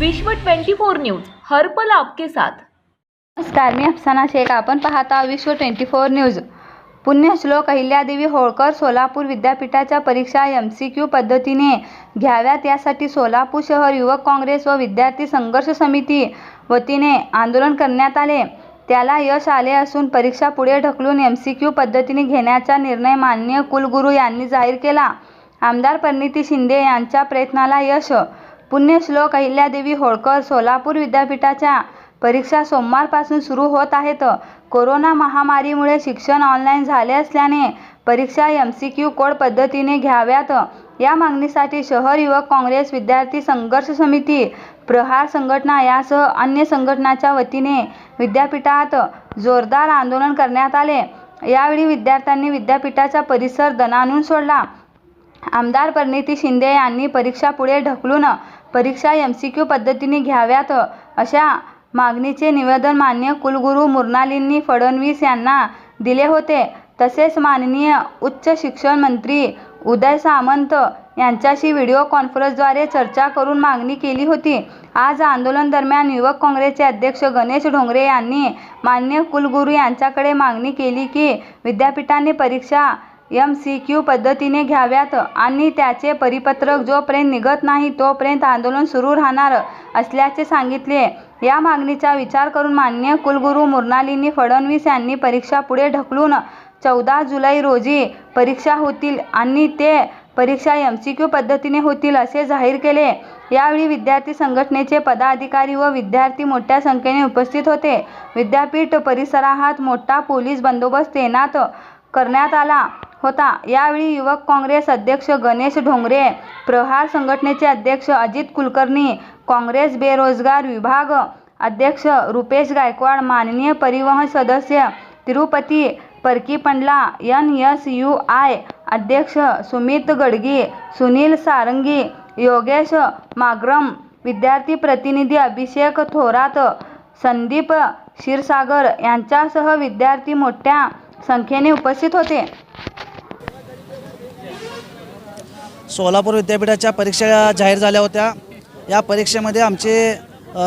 विश्व 24 न्यूज हर्पल आपके साथ. नमस्कार मी अफसाना शेख. आपण पाहत Vishwa twenty four News. Punyashlok Ahilyadevi Holkar Solapur विद्यापीठाच्या परीक्षा एम सी क्यू पद्धतीने घ्याव्यात. यासाठी सोलापूर शहर युवक काँग्रेस व विद्यार्थी संघर्ष समिती वतीने आंदोलन करण्यात आले. त्याला यश आले असून परीक्षा पुढे ढकलून एम सी क्यू पद्धतीने घेण्याचा निर्णय मान्य कुलगुरू यांनी जाहीर केला. आमदार परिणिती शिंदे यांच्या प्रयत्नाला यश पुण्यश्लोक अहिल्यादेवी होळकर सोलापूर विद्यापीठाच्या परीक्षा सोमवारपासून सुरू होत आहेत. कोरोना महामारीमुळे शिक्षण ऑनलाईन झाले असल्याने परीक्षा एम सी क्यू कोड पद्धतीने घ्याव्यात. या मागणीसाठी शहर युवक काँग्रेस विद्यार्थी संघर्ष समिती प्रहार संघटना यासह अन्य संघटनाच्या वतीने विद्यापीठात जोरदार आंदोलन करण्यात आले. यावेळी विद्यार्थ्यांनी विद्यापीठाचा परिसर दणाणून सोडला. आमदार परिणिती शिंदे यांनी परीक्षा पुढे ढकलून परीक्षा एम सी क्यू पद्धतीने घ्याव्यात अशा मागणीचे निवेदन मान्य कुलगुरू मृणालिनी फडणवीस यांना दिले होते. तसेच माननीय उच्च शिक्षण मंत्री उदय सामंत यांच्याशी व्हिडिओ कॉन्फरन्सद्वारे चर्चा करून मागणी केली होती. आज आंदोलन दरम्यान युवक काँग्रेसचे अध्यक्ष गणेश ढोंगरे यांनी मान्य कुलगुरू यांच्याकडे मागणी केली की विद्यापीठाने परीक्षा एम सी क्यू पद्धतीने घ्याव्यात आणि त्याचे परिपत्रक जोपर्यंत निघत नाही तोपर्यंत आंदोलन सुरू राहणार असल्याचे सांगितले. या मागणीचा विचार करून मान्य कुलगुरू मृणालिनी फडणवीस यांनी परीक्षा पुढे ढकलून चौदा जुलै रोजी परीक्षा होतील आणि ते परीक्षा एम सी क्यू पद्धतीने होतील असे जाहीर केले. यावेळी विद्यार्थी संघटनेचे पदाधिकारी व विद्यार्थी मोठ्या संख्येने उपस्थित होते. विद्यापीठ परिसरात मोठा पोलीस बंदोबस्त तैनात करण्यात आला. होता. यावेळी युवक काँग्रेस अध्यक्ष गणेश ढोंगरे प्रहार संघटनेचे अध्यक्ष अजित कुलकर्णी काँग्रेस बेरोजगार विभाग अध्यक्ष रुपेश गायकवाड माननीय परिवहन सदस्य Tirupati Parkipandla N S U I अध्यक्ष सुमित गडगी सुनील सारंगी योगेश मागरम विद्यार्थी प्रतिनिधी अभिषेक थोरात संदीप क्षीरसागर यांच्यासह विद्यार्थी मोठ्या संख्येने उपस्थित होते. सोलापूर विद्यापीठाच्या परीक्षा जाहीर झाल्या होत्या. या परीक्षेमध्ये आमचे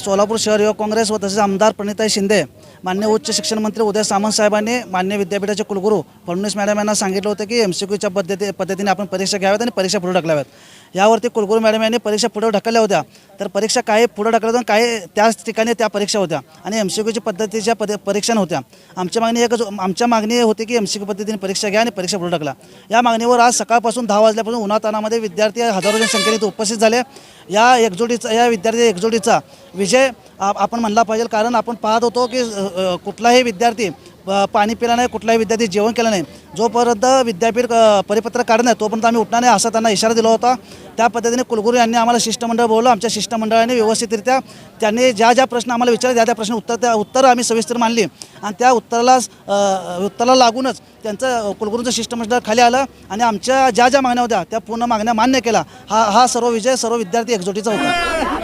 सोलापूर शहर युवक काँग्रेस व तसेच आमदार प्रणिताई शिंदे मान्य उच्च शिक्षण मंत्री उदय सामंत साहेबांनी मान्य विद्यापीठाचे कुलगुरू फडणवीस मॅडम यांना सांगितलं होतं की एम सी क्यूच्या पद्धती पद्धतीने आपण परीक्षा घ्याव्यात आणि परीक्षा पुढे ढकलाव्यात. यावरती कुलगुरू मॅडम यांनी परीक्षा पुढे ढकलल्या होत्या. तर परीक्षा काही पुढे ढकलल्या होत्या काही त्याच ठिकाणी त्या परीक्षा होत्या. आणि एम सी क्यूची पद्धतीच्या पद परीक्षा नव्हत्या. आमच्या मागणी एकच हो-, आमच्या मागणी होती की एम सी क्यू पद्धतीने परीक्षा घ्या आणि परीक्षा पुढे ढकला. या मागणीवर आज सकाळपासून दहा वाजल्यापासून उन्हातानामध्ये विद्यार्थी हजारोच्या संख्येने इथे उपस्थित झाले. या एकजुटीचा या विद्यार्थी एकजुटीचा विजय आपण म्हणला पाहिजे. कारण आपण पाहत होतो की कुठलाही विद्यार्थी पाणी पिला नाही कुठलाही विद्यार्थी जेवण केलं नाही. जोपर्यंत विद्यापीठ परिपत्र परिपत्रक काढत नाही तोपर्यंत आम्ही उठणार नाही असा त्यांना इशारा दिला होता. त्या पद्धतीने कुलगुरू यांनी आम्हाला शिष्टमंडळ बोललं आमच्या शिष्टमंडळाने व्यवस्थितरित्या त्यांनी ज्या ज्या प्रश्न आम्हाला विचारले त्या त्या प्रश्न उत्तर त्या उत्तर आम्ही सविस्तर मानली आणि त्या उत्तराला उत्तराला लागूनच त्यांचं कुलगुरूंचं शिष्टमंडळ खाली आलं आणि आमच्या ज्या ज्या मागण्या होत्या त्या पूर्ण मागण्या मान्य केला हा हा सर्व विजय सर्व विद्यार्थी एकजुटीचा होता.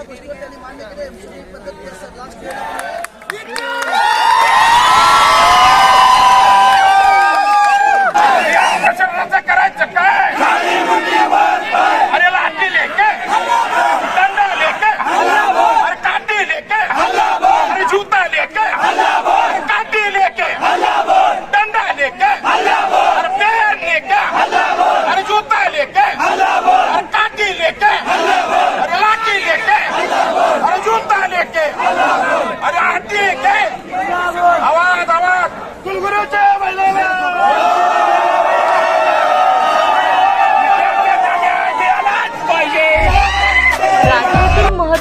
या गोष्टीवर त्यांनी मान्य केले. एमसीडी पद्धत लास्ट